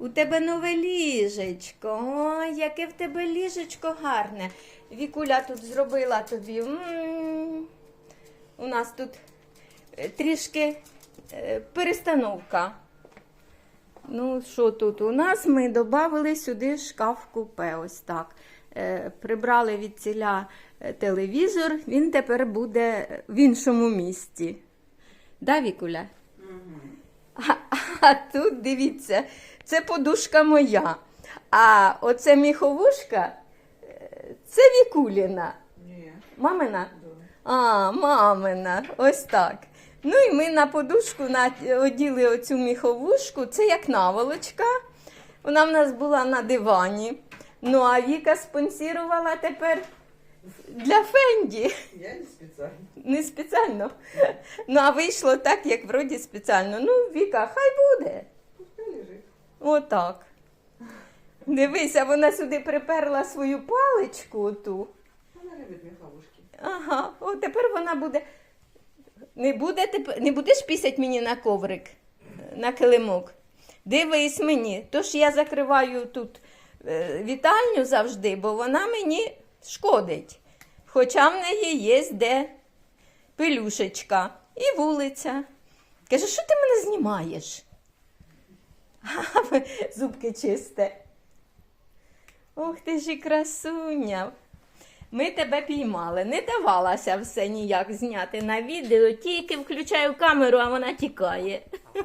У тебе нове ліжечко. Ой, яке в тебе ліжечко гарне. Вікуля тут зробила тобі. М. У нас тут е, трішки е, перестановка. Ну, що тут у нас? Ми додали сюди шкаф купе. Ось так. Е, Прибрали від ціля е, телевізор, він тепер буде в іншому місці. Да, Вікуля? А, а тут дивіться, це подушка моя. А оце міховушка, е, це Вікуліна. Ні. Мамина? А, мамина, ось так. Ну і ми на подушку оділи оцю міховушку. Це як наволочка. Вона в нас була на дивані. Ну, а Віка спонсірувала тепер для Фенді. Я не спеціально. Не спеціально. Ну, а вийшло так, як вроді спеціально. Ну, Віка, хай буде. Отак. Дивися, вона сюди приперла свою паличку ту. Вона любить міховушки. Ага, о, тепер вона буде. Не, буде тепер... не будеш пісять мені на коврик, на килимок. Дивись мені. Тож я закриваю тут е, вітальню завжди, бо вона мені шкодить. Хоча в неї є де пелюшечка і вулиця. Каже, що ти мене знімаєш? Зубки чисте. Ох ти ж і красуня. Ми тебе піймали. Не давалася все ніяк зняти на відео, тільки включаю камеру, а вона тікає.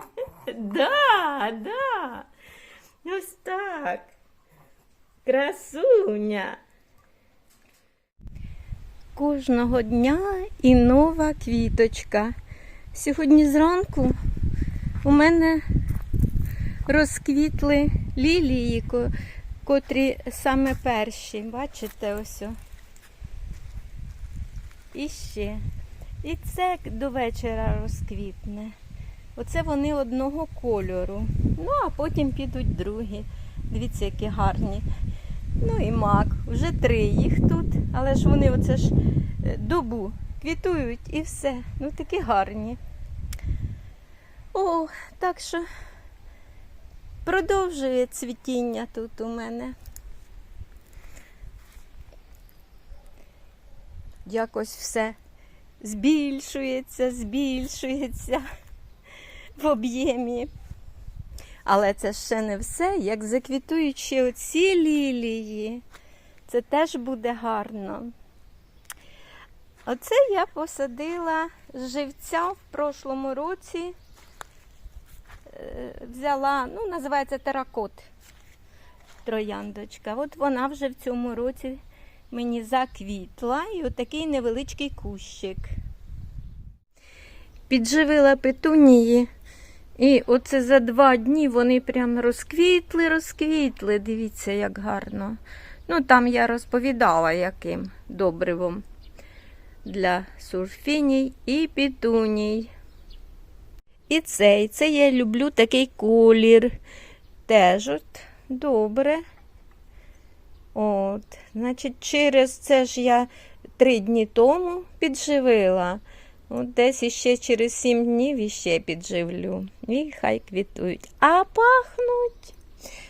Да, да. Ось так. Красуня. Кожного дня і нова квіточка. Сьогодні зранку у мене розквітли лілії, котрі саме перші. Бачите, ось. І ще. І це до вечора розквітне. Оце вони одного кольору. Ну, а потім підуть другі. Дивіться, які гарні. Ну і мак. Вже три їх тут, але ж вони оце ж е, добу квітують і все. Ну такі гарні. О, так що продовжує цвітіння тут у мене. якось все збільшується, збільшується в об'ємі. Але це ще не все. Як заквітують ще оці лілії, це теж буде гарно. Оце я посадила живця в прошлому році. Е, Взяла, ну, називається теракот трояндочка. От вона вже в цьому році мені заквітла і отакий невеличкий кущик. Підживила петунії. І оце за два дні вони прям розквітли, розквітли. Дивіться, як гарно. Ну, там я розповідала, яким добривом для сурфіній і петуній. І цей, це я люблю такий колір. Теж от добре. От, значить, через це ж я три дні тому підживила. От десь іще через сім днів іще підживлю. І хай квітують. А пахнуть.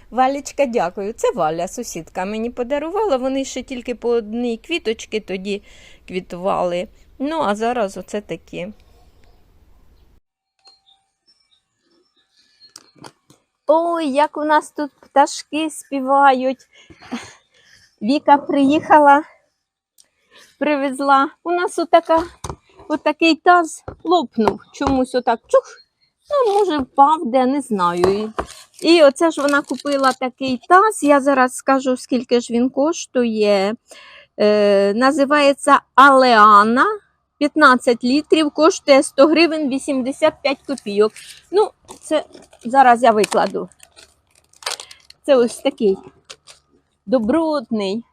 Валічка, дякую. Це Валя, сусідка, мені подарувала. Вони ще тільки по одній квіточки тоді квітували. Ну, а зараз оце такі. Ой, як у нас тут пташки співають. Віка приїхала, привезла. У нас отака, отакий таз лопнув. Чомусь отак чух. Ну, може, впав, де не знаю. І, оце ж вона купила такий таз. Я зараз скажу, скільки ж він коштує. Е, називається Алеана. 15 літрів, коштує 100 гривень 85 копійок. Ну, це зараз я викладу. Це ось такий добротний,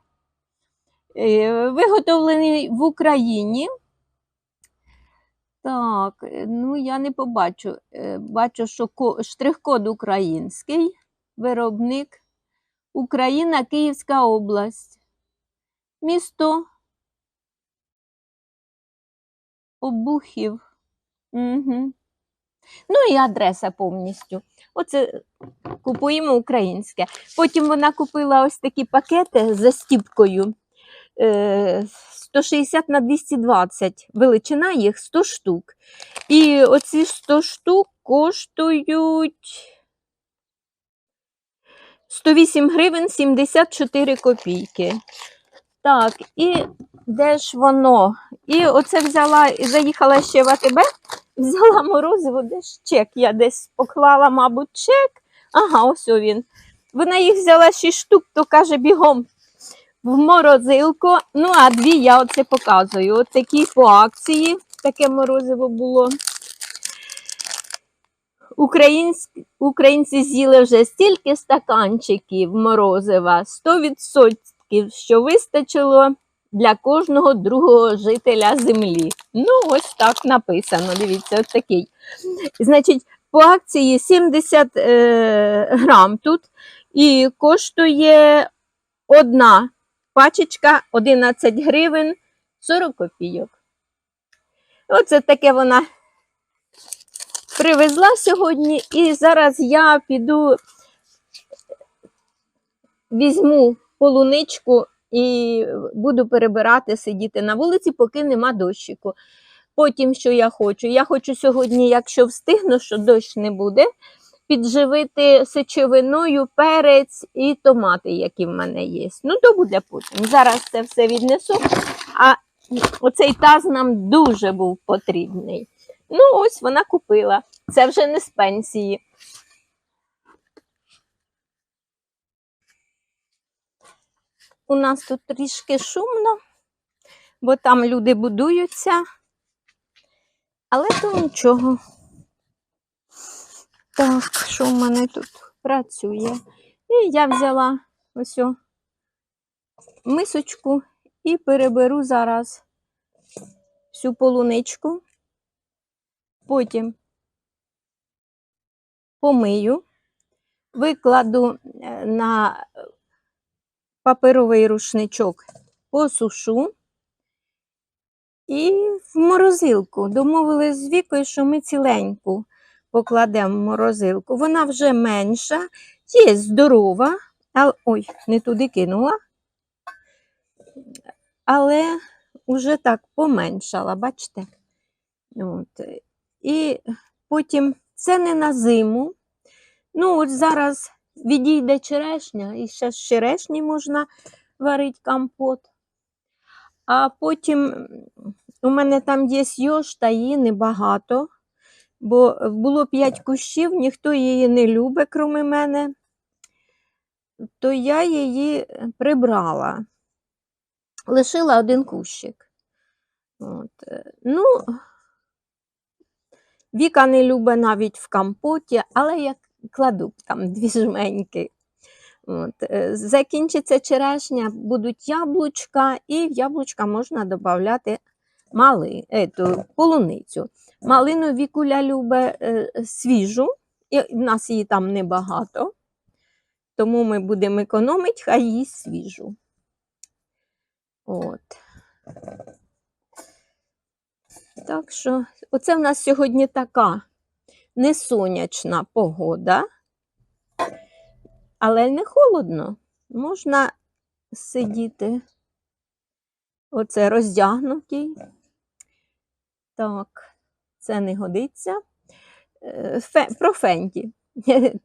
е, виготовлений в Україні. Так, ну я не побачу. Е, Бачу, що ко- штрих-код український, виробник Україна, Київська область. Місто Обухів. Угу. Ну і адреса повністю. Оце купуємо українське. Потім вона купила ось такі пакети з застіпкою. е, 160 на 220. Величина їх 100 штук. І оці 100 штук коштують 108 гривень 74 копійки. Так, і де ж воно? І оце взяла, і заїхала ще в АТБ, взяла морозиво, де ж чек? Я десь поклала, мабуть, чек. Ага, ось він. Вона їх взяла 6 штук, то каже бігом в морозилку. Ну, а дві я оце показую. От такі по акції, таке морозиво було. Українськ... Українці з'їли вже стільки стаканчиків морозива, 100%, що вистачило для кожного другого жителя землі. Ну, ось так написано. Дивіться, от такий. Значить, по акції 70 е, грам тут і коштує одна пачечка 11 гривень 40 копійок. Оце таке вона привезла сьогодні, і зараз я піду візьму полуничку і буду перебирати, сидіти на вулиці, поки нема дощику. Потім, що я хочу? Я хочу сьогодні, якщо встигну, що дощ не буде, підживити сечовиною перець і томати, які в мене є. Ну, то буде потім. Зараз це все віднесу. А оцей таз нам дуже був потрібний. Ну, ось вона купила. Це вже не з пенсії. У нас тут трішки шумно, бо там люди будуються. Але то нічого. Так, що в мене тут працює? І я взяла ось мисочку і переберу зараз всю полуничку. Потім помию, викладу е, на паперовий рушничок, посушу і в морозилку. Домовились з Вікою, що ми ціленьку покладемо в морозилку. Вона вже менша, є здорова, а, ой, не туди кинула, але вже так поменшала, бачите? От. І потім це не на зиму. Ну, от зараз відійде черешня, і ще з черешні можна варити компот. А потім у мене там є йош, та її небагато, бо було 5 кущів, ніхто її не любить, крім мене, то я її прибрала. Лишила один кущик. От. е, Ну, Віка не любить навіть в компоті, але я кладу там дві жменьки. От. е, Закінчиться черешня, будуть яблучка, і в яблучка можна додати мали, ету, полуницю. Малину Вікуля любить е, свіжу, і в нас її там небагато, тому ми будемо економити, хай їсть свіжу. От. Так що, оце в нас сьогодні така несонячна погода, але не холодно. Можна сидіти. Оце роздягнутий. Так, це не годиться. Е, Фе, про Фенді.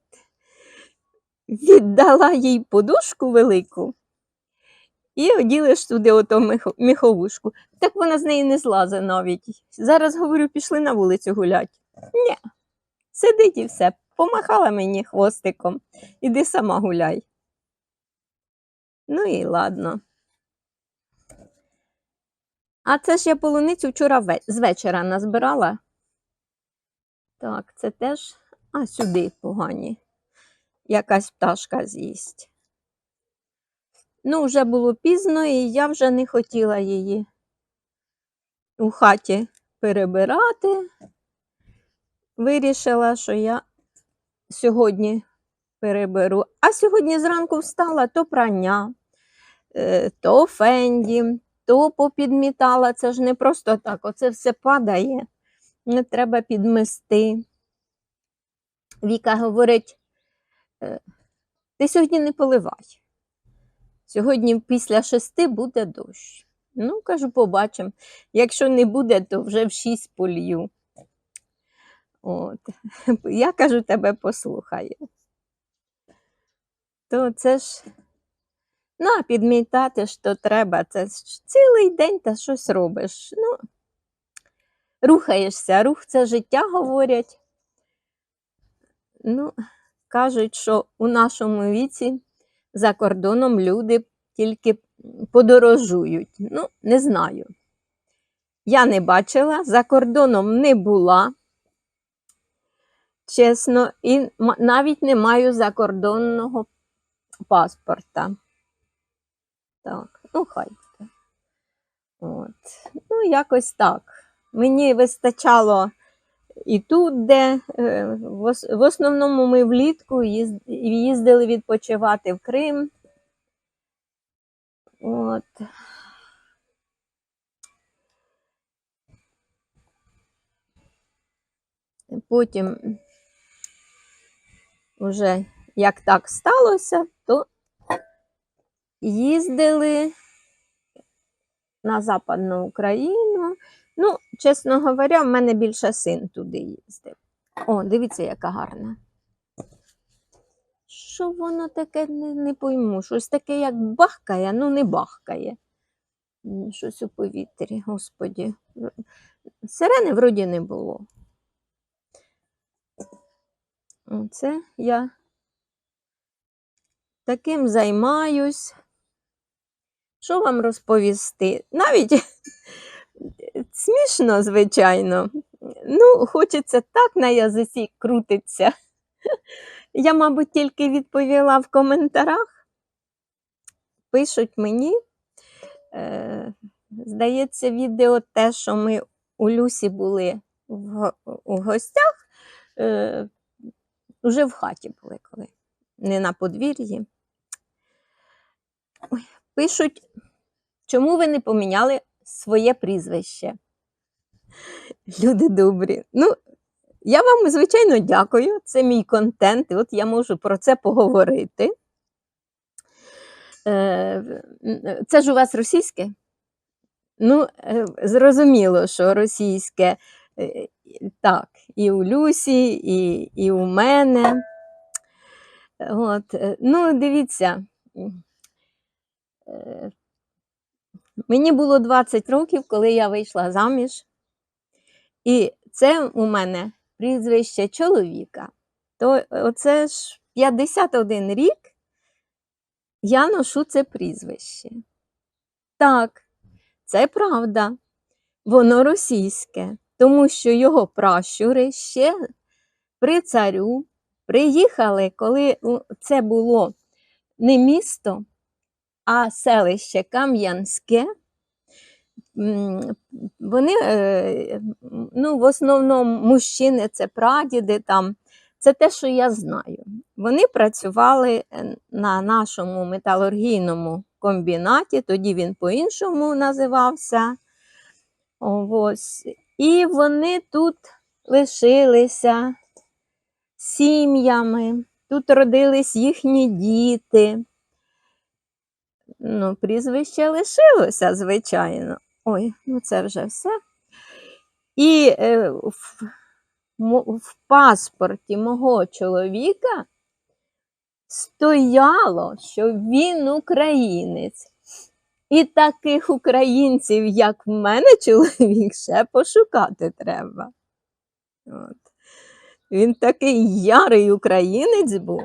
Віддала їй подушку велику і оділиш туди ото меховушку. Так вона з неї не злазить навіть. Зараз говорю, пішли на вулицю гулять. Ні, сидить і все. Помахала мені хвостиком. Іди сама гуляй. Ну і ладно. А це ж я полуницю вчора з вечора назбирала. Так, це теж. А сюди погані. Якась пташка з'їсть. Ну, вже було пізно, і я вже не хотіла її у хаті перебирати. Вирішила, що я сьогодні переберу. А сьогодні зранку встала то прання, е, то фенді, то попідмітала. Це ж не просто так, оце все падає. Не треба підмести. Віка говорить: «Е, ти сьогодні не поливай. Сьогодні після шести буде дощ. Ну, кажу, побачимо. Якщо не буде, то вже в шість полью. От. Я кажу, тебе послухаю. То це ж, ну, а підмітати то треба. Це ж цілий день та щось робиш. Ну, рухаєшся, рух це життя, говорять. Ну, кажуть, що у нашому віці за кордоном люди тільки подорожують. Ну, не знаю. Я не бачила, за кордоном не була. Чесно, і навіть не маю закордонного паспорта. Так, ну хай. От. Ну, якось так. Мені вистачало і тут, де е, в основному ми влітку їздили відпочивати в Крим. От. Потім, вже як так сталося, то їздили на Западну Україну. Ну, чесно говоря, в мене більше син туди їздив. О, дивіться, яка гарна. Що воно таке, не, не пойму. Щось таке, як бахкає, ну не бахкає. Щось у повітрі, господі. Сирени вроді не було. Оце я таким займаюсь. Що вам розповісти? Навіть смішно, звичайно. Ну, хочеться так на язиці крутиться. Я, мабуть, тільки відповіла в коментарях. Пишуть мені. Е, здається, відео те, що ми у Люсі були в, у гостях, е, вже в хаті були коли, не на подвір'ї. Пишуть, чому ви не поміняли своє прізвище? Люди добрі. Ну, я вам, звичайно, дякую. Це мій контент, і от я можу про це поговорити. Е, Це ж у вас російське? Ну, е, зрозуміло, що російське е, так, і у Люсі, і, і у мене. От, е, ну, дивіться, е, мені було 20 років, коли я вийшла заміж. І це у мене прізвище чоловіка. То оце ж 51 рік я ношу це прізвище. Так, це правда. Воно російське, тому що його пращури ще при царю приїхали, коли це було не місто, а селище Кам'янське. Вони, е, ну, в основному мужчини, це прадіди там. Це те, що я знаю. Вони працювали е, на нашому металургійному комбінаті, тоді він по-іншому називався. Ось. І вони тут лишилися сім'ями, тут родились їхні діти. Ну, прізвище лишилося, звичайно. Ой, ну це вже все. І е, в, в паспорті мого чоловіка стояло, що він українець. І таких українців, як в мене, чоловік, ще пошукати треба. От. Він такий ярий українець був.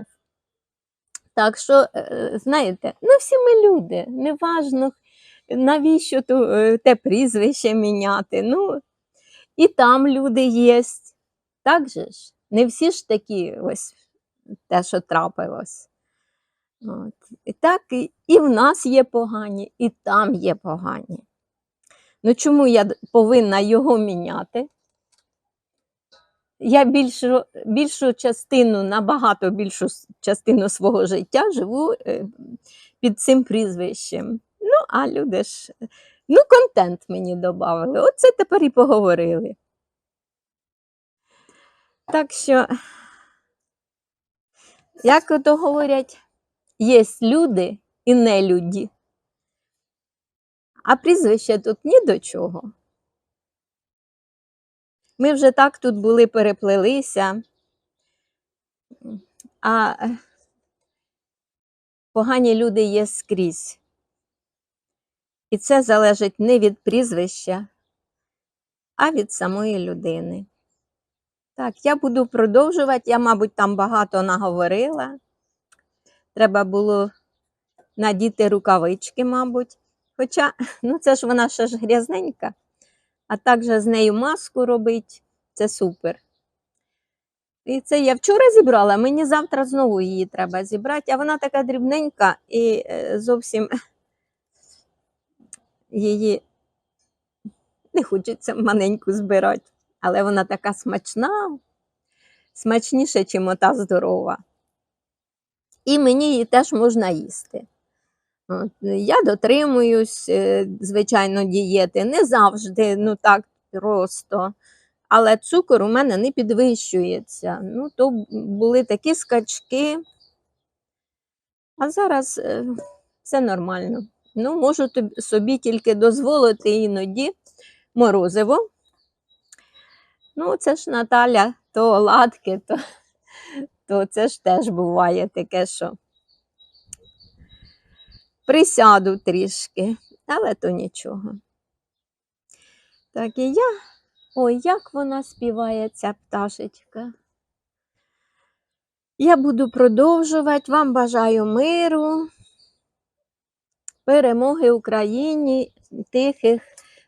Так що, е, знаєте, ну всі ми люди, неважно, навіщо е, те прізвище міняти. Ну, і там люди є. Так же ж? Не всі ж такі ось те, що трапилось. От. І так, і, і в нас є погані, і там є погані. Ну чому я повинна його міняти? Я більшу, більшу частину, набагато більшу частину свого життя живу е, під цим прізвищем. Ну, а люди ж, ну, контент мені додали. Оце тепер і поговорили. Так що Як ото говорять, є люди і нелюді. А прізвище тут ні до чого. Ми вже так тут були, переплелися. А е, погані люди є скрізь. І це залежить не від прізвища, а від самої людини. Так, я буду продовжувати. Я, мабуть, там багато наговорила. Треба було надіти рукавички, мабуть. Хоча, ну це ж вона ще ж грязненька, а також з нею маску робить це супер. І це я вчора зібрала, мені завтра знову її треба зібрати, а вона така дрібненька і е, зовсім її не хочеться маленьку збирати, але вона така смачна, смачніша, ніж ота здорова. І мені її теж можна їсти. От, я дотримуюсь, е, звичайно, дієти, не завжди, ну так просто. Але цукор у мене не підвищується. Ну, то були такі скачки. А зараз е, все нормально. Ну, можу собі тільки дозволити іноді морозиво. Ну, це ж Наталя, то оладки, то, то це ж теж буває таке, що присяду трішки, але то нічого. Так і я. Ой, як вона співає, ця пташечка. Я буду продовжувати. Вам бажаю миру, перемоги Україні, тихих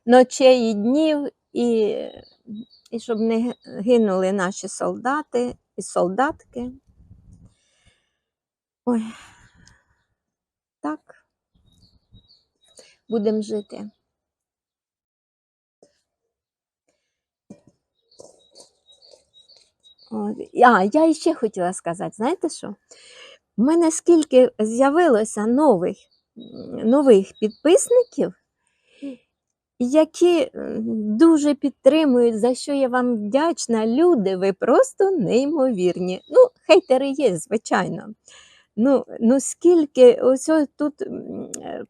ночей і днів, і, і щоб не гинули наші солдати і солдатки. Ой, так, будемо жити. А, я ще хотіла сказати, знаєте що? У мене скільки з'явилося нових, нових підписників, які дуже підтримують, за що я вам вдячна. Люди, ви просто неймовірні. Ну, хейтери є, звичайно. Ну, ну скільки ось тут е,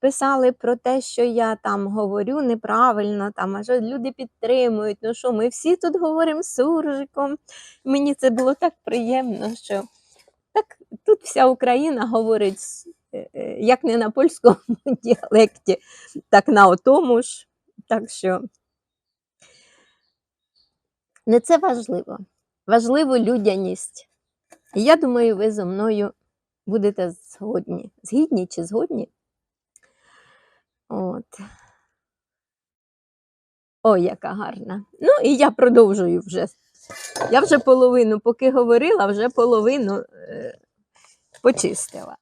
писали про те, що я там говорю неправильно, там, а що люди підтримують. Ну що, ми всі тут говоримо з суржиком. Мені це було так приємно, що так тут вся Україна говорить як не на польському діалекті, так на отому ж. Так що не це важливо. Важливо людяність. Я думаю, ви зі мною будете згодні. Згідні чи згодні? От. Ой, яка гарна. Ну, і я продовжую вже. Я вже половину, поки говорила, вже половину е, почистила.